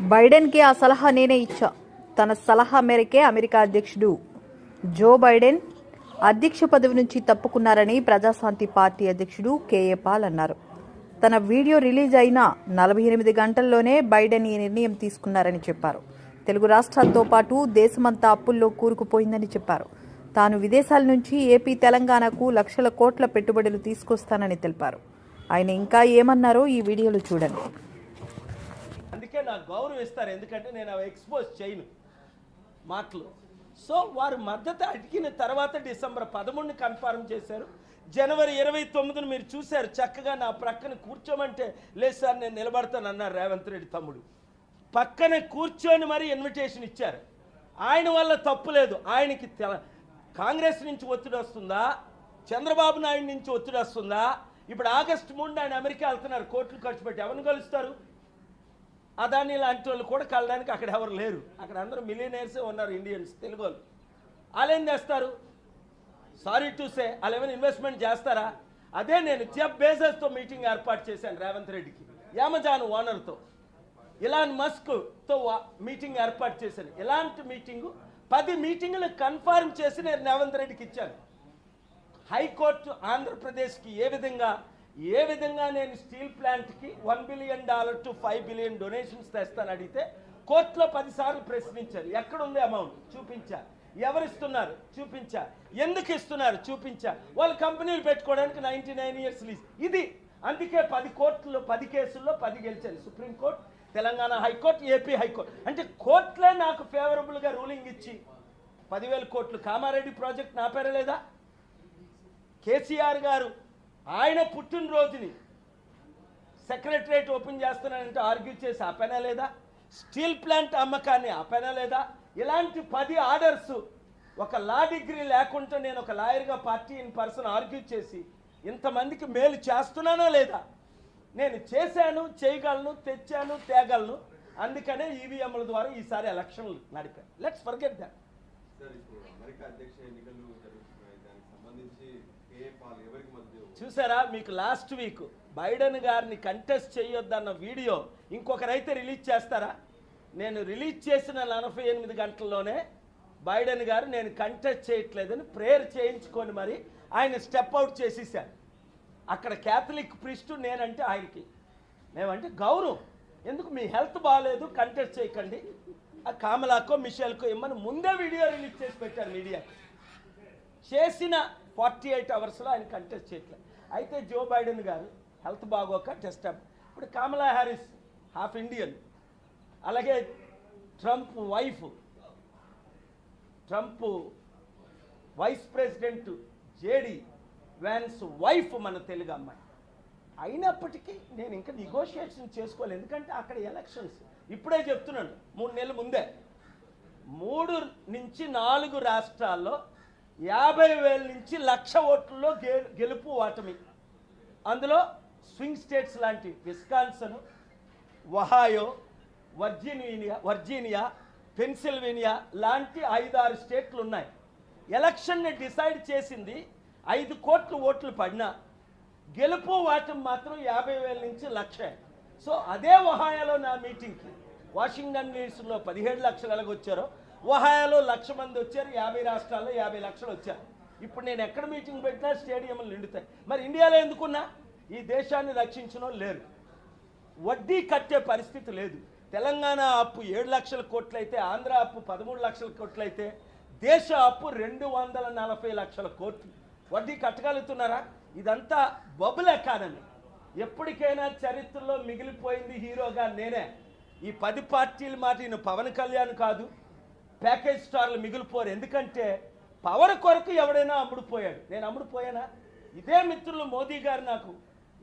బైడెన్కి ఆ సలహా నేనే ఇచ్చా. తన సలహా మేరకే అమెరికా అధ్యక్షుడు జో బైడెన్ అధ్యక్ష పదవి నుంచి తప్పుకున్నారని ప్రజాశాంతి పార్టీ అధ్యక్షుడు కేఏ పాల్ అన్నారు. తన వీడియో రిలీజ్ అయిన నలభై ఎనిమిది గంటల్లోనే బైడెన్ ఈ నిర్ణయం తీసుకున్నారని చెప్పారు. తెలుగు రాష్ట్రాలతో పాటు దేశమంతా అప్పుల్లో కూరుకుపోయిందని చెప్పారు. తాను విదేశాల నుంచి ఏపీ తెలంగాణకు లక్షల కోట్ల పెట్టుబడులు తీసుకొస్తానని తెలిపారు. ఆయన ఇంకా ఏమన్నారో ఈ వీడియోలో చూడండి. అందుకే నాకు గౌరవం ఇస్తారు ఎందుకంటే నేను అవి ఎక్స్పోజ్ చేయను. మాటలు. సో వారు మద్దతు అడిగిన తర్వాత డిసెంబర్ పదమూడుని కన్ఫర్మ్ చేశారు. జనవరి ఇరవై తొమ్మిదిని మీరు చూశారు. చక్కగా నా ప్రక్కన కూర్చోమంటే లేదు సార్ నేను నిలబడతాను అన్నారు రేవంత్ రెడ్డి తమ్ముడు. పక్కన కూర్చొని మరి ఇన్విటేషన్ ఇచ్చారు. ఆయన వల్ల తప్పు లేదు. ఆయనకి తెల- కాంగ్రెస్ నుంచి ఒత్తిడి వస్తుందా? చంద్రబాబు నాయుడు నుంచి ఒత్తిడి వస్తుందా? ఇప్పుడు ఆగస్టు మూడు ఆయన అమెరికా వెళ్తున్నారు. కోట్లు ఖర్చు పెట్టి ఎవరిని కలుస్తారు? అదాని లాంటి వాళ్ళు కూడా కలడానికి అక్కడ ఎవరు లేరు. అక్కడ అందరూ మిలియనర్సే ఉన్నారు ఇండియన్స్ తెలుగు వాళ్ళు. వాళ్ళు ఏం చేస్తారు? సారీ టు సే వాళ్ళు ఏమైనా ఇన్వెస్ట్మెంట్ చేస్తారా? అదే నేను జెఫ్ బేజస్తో మీటింగ్ ఏర్పాటు చేశాను రేవంత్ రెడ్డికి యామజాన్ ఓనర్తో ఇలాన్ మస్క్తో మీటింగ్ ఏర్పాటు చేశాను. ఇలాంటి మీటింగు పది మీటింగులు కన్ఫర్మ్ చేసి నేను రేవంత్ రెడ్డికి ఇచ్చాను. హైకోర్టు ఆంధ్రప్రదేశ్కి ఏ విధంగా ఏ విధంగా నేను స్టీల్ ప్లాంట్కి one billion dollar to five billion donations తెస్తాను అడిగితే కోర్టులో పదిసార్లు ప్రశ్నించారు. ఎక్కడుంది అమౌంట్? చూపించా. ఎవరిస్తున్నారు చూపించా. ఎందుకు ఇస్తున్నారు? చూపించా. వాళ్ళ కంపెనీలు పెట్టుకోవడానికి నైంటీ నైన్ ఇయర్స్ లీజ్. ఇది. అందుకే పది కోర్టులో పది కేసుల్లో పది గెలిచారు. Supreme court Telangana high court AP high court. అంటే కోర్టులే నాకు ఫేవరబుల్గా రూలింగ్ ఇచ్చి పదివేల కోట్లు. కామారెడ్డి ప్రాజెక్ట్ నా పేరలేదా కేసీఆర్ గారు ఆయన పుట్టినరోజుని సెక్రటరేట్ ఓపెన్ చేస్తున్నానంటే ఆర్గ్యూ చేసి ఆపేనా లేదా? స్టీల్ ప్లాంట్ అమ్మకాన్ని ఆపేనా లేదా? ఇలాంటి పది ఆర్డర్స్ ఒక లా డిగ్రీ లేకుండా నేను ఒక లాయర్గా పార్టీ ఇన్ పర్సన్ ఆర్గ్యూ చేసి ఇంతమందికి మేలు చేస్తున్నానా లేదా? నేను చేశాను చేయగలను తెచ్చాను తేగలను. అందుకనే ఈవీఎంల ద్వారా ఈసారి ఎలక్షన్లు నడిపాను లెట్స్ ఫర్గెట్ దాట్ చూసారా? మీకు లాస్ట్ వీక్ బైడెన్ గారిని కంటెస్ట్ చేయొద్దన్న వీడియో ఇంకొకరైతే రిలీజ్ చేస్తారా? నేను రిలీజ్ చేసిన నలభై ఎనిమిది గంటల్లోనే బైడెన్ గారు నేను కంటెస్ట్ చేయట్లేదని ప్రేయర్ చేయించుకొని మరి ఆయన స్టెప్ అవుట్ చేసేసాను అక్కడ క్యాథలిక్ ప్రిస్టు నేనంటే ఆయనకి. మేమంటే గౌరవం. ఎందుకు? మీ హెల్త్ బాగాలేదు కంటెస్ట్ చేయకండి. ఆ కామలాకో మిషేల్కో ఇమ్మని ముందే వీడియో రిలీజ్ చేసి పెట్టారు మీడియాకి. చేసిన ఫార్టీ ఎయిట్ అవర్స్లో ఆయన కంటెస్ట్ చేయట్లేదు. అయితే జో బైడెన్ గారు హెల్త్ బాగోక టెస్ట్ అప్ ఇప్పుడు కమలా హ్యారిస్ హాఫ్ ఇండియన్ అలాగే Trump wife Trump vice president JD Vance wife మన తెలుగు అమ్మాయి. అయినప్పటికీ నేను ఇంకా నెగోషియేషన్ చేసుకోవాలి ఎందుకంటే అక్కడ ఎలక్షన్స్ ఇప్పుడే చెప్తున్నాను మూడు నెలల ముందే. మూడు నుంచి నాలుగు రాష్ట్రాల్లో యాభై వేల నుంచి లక్ష ఓట్లలో గె గెలుపు ఓటమి. అందులో స్వింగ్ స్టేట్స్ లాంటి Wisconsin Ohio Virginia Virginia Pennsylvania లాంటి ఐదారు స్టేట్లు ఉన్నాయి ఎలక్షన్ని డిసైడ్ చేసింది ఐదు కోట్ల ఓట్లు పడినా గెలుపు వాటం మాత్రం యాభై వేల నుంచి లక్ష. సో అదే ఒహాయాలో నా మీటింగ్కి. వాషింగ్టన్ డీసీలో పదిహేడు లక్షలు ఎలాగొచ్చారో ఒహాయాలో లక్ష మంది వచ్చారు యాభై రాష్ట్రాల్లో యాభై లక్షలు వచ్చారు. ఇప్పుడు నేను ఎక్కడ మీటింగ్ పెట్టినా స్టేడియంలు నిండుతాయి. మరి ఇండియాలో ఎందుకున్నా? ఈ దేశాన్ని రక్షించడం లేరు. వడ్డీ కట్టే పరిస్థితి లేదు. తెలంగాణ అప్పు ఏడు లక్షల కోట్లయితే ఆంధ్ర అప్పు పదమూడు లక్షల కోట్లయితే దేశ అప్పు రెండు వందల నలభై లక్షల కోట్లు. వడ్డీ కట్టగలుగుతున్నారా? ఇదంతా బబుల్ ఎకానమీ. ఎప్పటికైనా చరిత్రలో మిగిలిపోయింది హీరోగా నేనే. ఈ పది పార్టీలు మాట నేను పవన్ కళ్యాణ్ కాదు. ప్యాకేజ్ స్టార్లు మిగిలిపోరు. ఎందుకంటే పవర్ కొరకు ఎవడైనా అమ్ముడుపోయాడు. నేను అమ్ముడుపోయానా? ఇదే మిత్రులు మోదీ గారు నాకు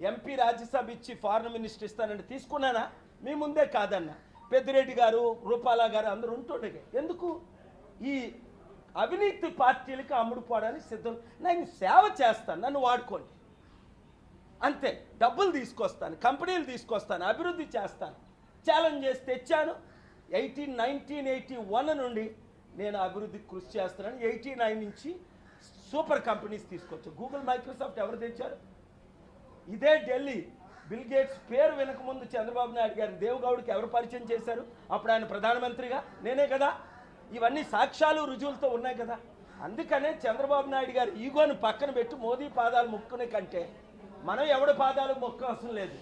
ఎంపీ రాజ్యసభ ఇచ్చి ఫారెన్ మినిస్టర్ ఇస్తానంటే తీసుకున్నానా? మీ ముందే కాదన్న. పెద్దిరెడ్డి గారు రూపాల గారు అందరూ ఉంటుండే ఎందుకు? ఈ అవినీతి పార్టీలకి అమ్ముడుపోవడానికి సిద్ధం. నేను సేవ చేస్తాను. నన్ను వాడుకోండి. అంతే. డబ్బులు తీసుకొస్తాను. కంపెనీలు తీసుకొస్తాను. అభివృద్ధి చేస్తాను. ఛాలెంజ్ చేసి తెచ్చాను. ఎయిటీన్ నైన్టీన్ ఎయిటీ వన్ నుండి నేను అభివృద్ధికి కృషి చేస్తున్నాను. ఎయిటీ నైన్ నుంచి సూపర్ కంపెనీస్ తీసుకొచ్చు గూగుల్ మైక్రోసాఫ్ట్ ఎవరు తెచ్చారు? ఇదే ఢిల్లీ. బిల్ గేట్స్ పేరు వినకముందు చంద్రబాబు నాయుడు గారు దేవగౌడ్కి ఎవరు పరిచయం చేశారు? అప్పుడు ఆయన ప్రధానమంత్రిగా. నేనే కదా. ఇవన్నీ సాక్ష్యాలు రుజువులతో ఉన్నాయి కదా. అందుకనే చంద్రబాబు నాయుడు గారు ఈగోను పక్కన పెట్టి మోదీ పాదాలు మొక్కునే కంటే మనం ఎవడి పాదాలు మొక్క అవసరం లేదు.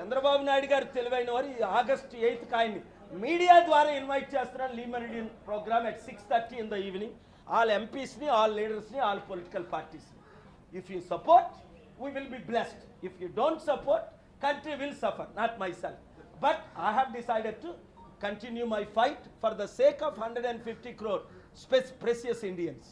చంద్రబాబు నాయుడు గారు తెలివైన వారు ఆగస్టు ఆగస్ట్ ఎయిత్ ఆయన్ని మీడియా ద్వారా ఇన్వైట్ చేస్తున్నారు Le Meridien programme at six thirty in the evening all ఎంపీస్ని all లీడర్స్ని all political పార్టీస్ని if you support we will be blessed if you don't support country will suffer not myself but I have decided to continue my fight for the sake of 150 crore space precious Indians.